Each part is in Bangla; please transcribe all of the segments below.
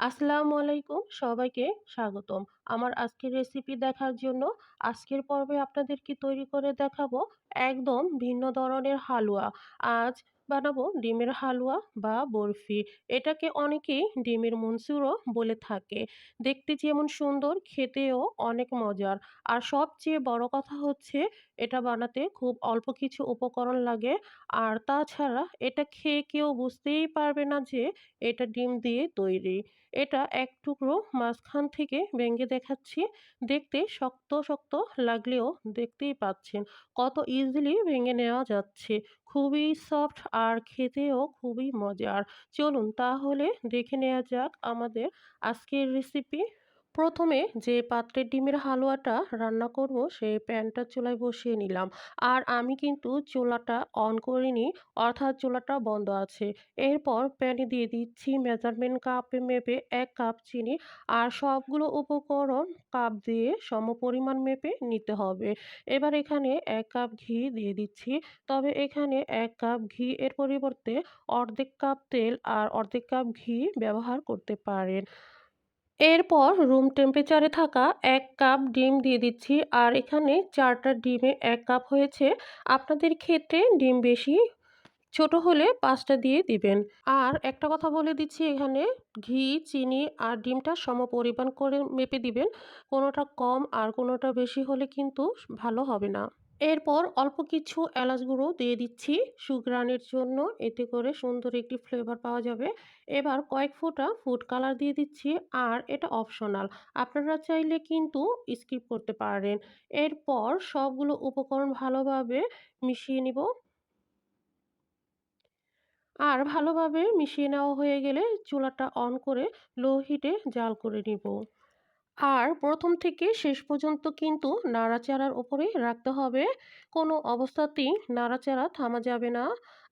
আসসালামু আলাইকুম, সবাইকে স্বাগতম। আমার আজকের রেসিপি দেখার জন্য আজকের পর্বে আপনাদেরকে তৈরি করে দেখাবো একদম ভিন্ন ধরনের হালুয়া। আজ বানাবো ডিমের হালুয়া বা বরফি। এটাকে অনেকেই ডিমের মনসুরও বলে থাকে। দেখতে যেমন সুন্দর খেতেও অনেক মজার। আর সবচেয়ে বড় কথা হচ্ছে এটা বানাতে খুব অল্প কিছু উপকরণ লাগে। আর তাছাড়া এটা খেয়ে কেউ বুঝতেই পারবে না যে এটা ডিম দিয়ে তৈরি। এটা এক টুকরো মাঝখান থেকে ভেঙে দেখাচ্ছি। দেখতে শক্ত, শক্ত লাগলেও দেখতেই পাচ্ছেন কত ইজিলি ভেঙে নেওয়া যাচ্ছে। খুবই সফট আর খেতেও খুবই মজার। চলুন তাহলে দেখে নেওয়া যাক আমাদের আজকের রেসিপি। প্রথমে যে পাত্রে ডিমের হালুয়াটা রান্না করব সেই প্যানটা চুলায় বসিয়ে নিলাম। আর আমি কিন্তু চুলাটা অন করিনি, অর্থাৎ চুলাটা বন্ধ আছে। এরপর প্যানে দিয়ে দিচ্ছি মেজারমেন্ট কাপে মেপে এক কাপ চিনি আর সবগুলো উপকরণ কাপ দিয়ে সম পরিমাণ মেপে নিতে হবে। এবার এখানে এক কাপ ঘি দিয়ে দিচ্ছি। তবে এখানে এক কাপ ঘি এর পরিবর্তে অর্ধেক কাপ তেল আর অর্ধেক কাপ ঘি ব্যবহার করতে পারেন। এরপর রুম টেম্পারেচারে থাকা এক কাপ ডিম দিয়ে দিচ্ছি। আর এখানে চারটা ডিমে এক কাপ হয়েছে। আপনাদের ক্ষেত্রে ডিম বেশি ছোট হলে পাঁচটা দিয়ে দিবেন। আর একটা কথা বলে দিচ্ছি এখানে, ঘি, চিনি আর ডিমটা সম পরিমাণ করে মেপে দিবেন। কোনোটা কম আর কোনোটা বেশি হলে কিন্তু ভালো হবে না। এরপর অল্প কিছু এলাচ গুঁড়ো দিয়ে দিচ্ছি। সুগ্রানের জন্য এতে করে সুন্দর একটি ফ্লেভার পাওয়া যাবে। এবার কয়েক ফোঁটা ফুড কালার দিয়ে দিচ্ছি আর এটা অপশনাল আপনারা চাইলে কিন্তু স্কিপ করতে পারেন। এরপর সবগুলো উপকরণ ভালোভাবে মিশিয়ে নিব। আর ভালোভাবে মিশিয়ে নেওয়া হয়ে গেলে চুলাটা অন করে লো হিটে জাল করে নিব। আর প্রথম থেকে শেষ পর্যন্ত কিন্তু নাড়াচাড়ার উপরে রাখতে হবে। কোনো অবস্থাতেই নাড়াচাড়া থামা যাবে না।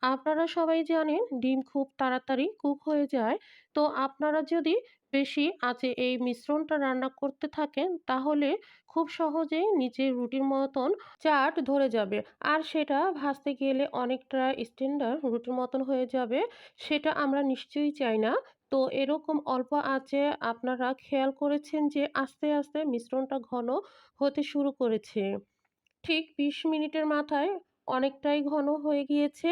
আপনারা সবাই জানেন ডিম খুব তাড়াতাড়ি কুক হয়ে যায়। তো আপনারা যদি বেশি আঁচে এই মিশ্রণটা রান্না করতে থাকেন, তাহলে খুব সহজেই নিচে রুটির মতন চাট ধরে যাবে। আর সেটা ভাজতে গেলে অনেকটা স্ট্যান্ডার্ড রুটির মতন হয়ে যাবে, সেটা আমরা নিশ্চয়ই চাই না। তো এরকম অল্প আঁচে আপনারা খেয়াল করেছেন যে আস্তে আস্তে মিশ্রণটা ঘন হতে শুরু করেছে। ঠিক বিশ মিনিটের মাথায় অনেকটাই ঘন হয়ে গিয়েছে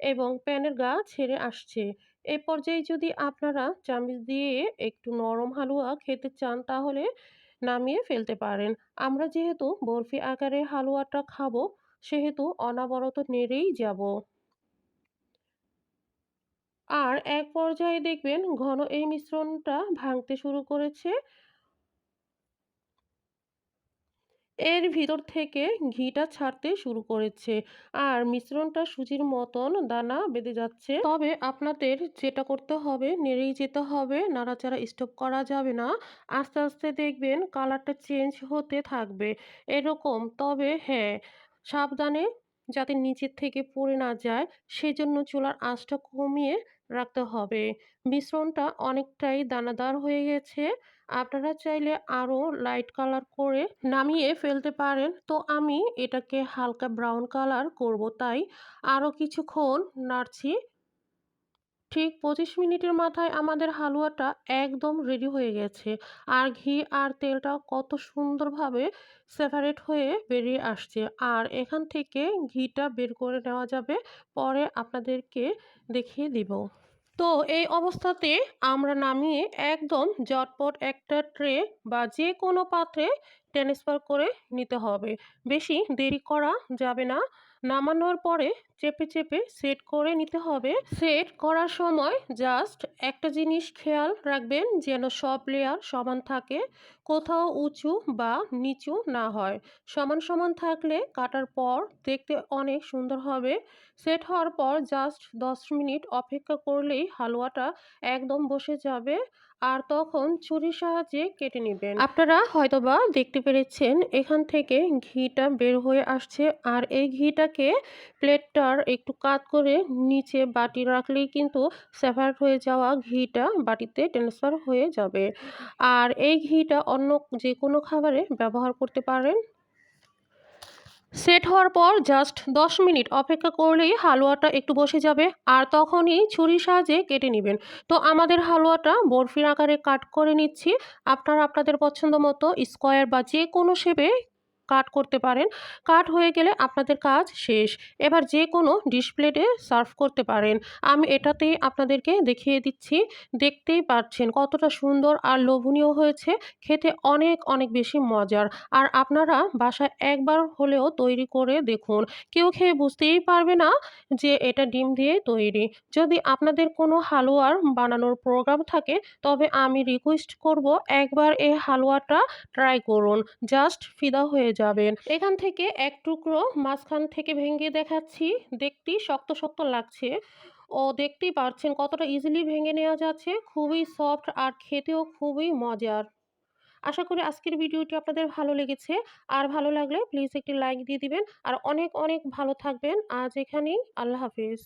এবং প্যানের গা ছেড়ে আসছে। এ পর্যায়ে যদি আপনারা চামচ দিয়ে একটু নরম হালুয়া খেতে চান তাহলে নামিয়ে ফেলতে পারেন। আমরা যেহেতু বরফি আকারে হালুয়াটা খাব, সেহেতু অনাবরত নেড়েই যাব। আর এক পর্যায়ে দেখবেন ঘন এই মিশ্রণটা ভাঙতে শুরু করেছে। এর ভিতর থেকে ঘিটা ছাড়তে শুরু করেছে আর মিশ্রণটা সুজির মতন দানা বেঁধে যাচ্ছে। তবে আপনাদের যেটা করতে হবে, নেড়েই যেতে হবে, নাড়াচাড়া স্টপ করা যাবে না। আস্তে আস্তে দেখবেন কালারটা চেঞ্জ হতে থাকবে। এরকম, তবে হ্যাঁ সাবধানে যাতে নিচের থেকে পড়ে না যায়, সেজন্য চুলার আঁচটা কমিয়ে রাখতে হবে। মিশ্রণটা অনেকটাই দানাদার হয়ে গেছে। আপনারা চাইলে আরও লাইট কালার করে নামিয়ে ফেলতে পারেন। তো আমি এটাকে হালকা ব্রাউন কালার করব। তাই আরও কিছুক্ষণ নাড়ছি। ঠিক পঁচিশ মিনিটের মাথায় আমাদের হালুয়াটা একদম রেডি হয়ে গেছে। আর ঘি আর তেলটা কত সুন্দরভাবে সেপারেট হয়ে বেরিয়ে আসছে। আর এখান থেকে ঘিটা বের করে নেওয়া যাবে, পরে আপনাদেরকে দেখিয়ে দিব। তো এই অবস্থাতে আমরা নামিয়ে একদম জটপট একটা ট্রে বা যে কোনো পাত্রে ট্রান্সফার করে নিতে হবে। বেশি দেরি করা যাবে না। নামানোর পরে চেপে চেপে সেট করে নিতে হবে। সেট করার সময় জাস্ট একটা জিনিস খেয়াল রাখবেন যেন সব লেয়ার সমান থাকে, কোথাও উঁচু বা নিচু না হয়। সমান সমান থাকলে কাটার পর দেখতে অনেক সুন্দর হবে। সেট হওয়ার পর জাস্ট দশ মিনিট অপেক্ষা করলেই হালুয়াটা একদম বসে যাবে আর তখন ছুরির সাহায্যে কেটে নেবেন। আপনারা হয়তোবা দেখতে পেরেছেন। এখান থেকে ঘিটা বের হয়ে আসছে আর এই ঘিটাকে প্লেটটার একটু কাত করে নিচে বাটি রাখলেই কিন্তু সেপারেট হয়ে যাওয়া ঘিটা বাটিতে ট্রান্সফার হয়ে যাবে। আর এই ঘিটা অন্য যে কোনো খাবারে ব্যবহার করতে পারেন। সেট হওয়ার পর জাস্ট ১০ মিনিট অপেক্ষা করলেই হালুয়াটা একটু বসে যাবে আর তখনই ছুরির সাহায্যে কেটে নেবেন তো আমাদের হালুয়াটা বরফির আকারে কাট করে নিচ্ছি। আপনারা আপনাদের পছন্দ মতো স্কোয়ার বা যে কোনো শেপে কাট করতে পারেন। কাট হয়ে গেলে আপনাদের কাজ শেষ। এবার যে কোনো প্লেটে সার্ভ করতে পারেন। আমি এটাতেই আপনাদেরকে দেখিয়ে দিচ্ছি। দেখতেই পাচ্ছেন কতটা সুন্দর আর লোভনীয় হয়েছে। খেতে অনেক, অনেক বেশি মজার। আর আপনারা বাসায় একবার হলেও তৈরি করে দেখুন। কেউ খেয়ে বুঝতেই পারবে না যে এটা ডিম দিয়ে তৈরি। যদি আপনাদের কোনো হালুয়ার বানানোর প্রোগ্রাম থাকে তবে আমি রিকোয়েস্ট করব একবার এই হালুয়াটা ট্রাই করুন। জাস্ট ফিদা হয়ে যাবেন। এখান থেকে এক টুকরো মাঝখান থেকে ভেঙে দেখাচ্ছি। দেখতেই শক্ত, শক্ত লাগছে। ও দেখতেই পারছেন কতটা ইজিলি ভেঙে নেওয়া যাচ্ছে। খুবই সফট আর খেতেও খুবই মজার। আশা করি আজকের ভিডিওটি আপনাদের ভালো লেগেছে। আর ভালো লাগলে প্লিজ একটি লাইক দিয়ে দিবেন। আর অনেক, অনেক ভালো থাকবেন। আজ এখানেই। আল্লাহ হাফেজ।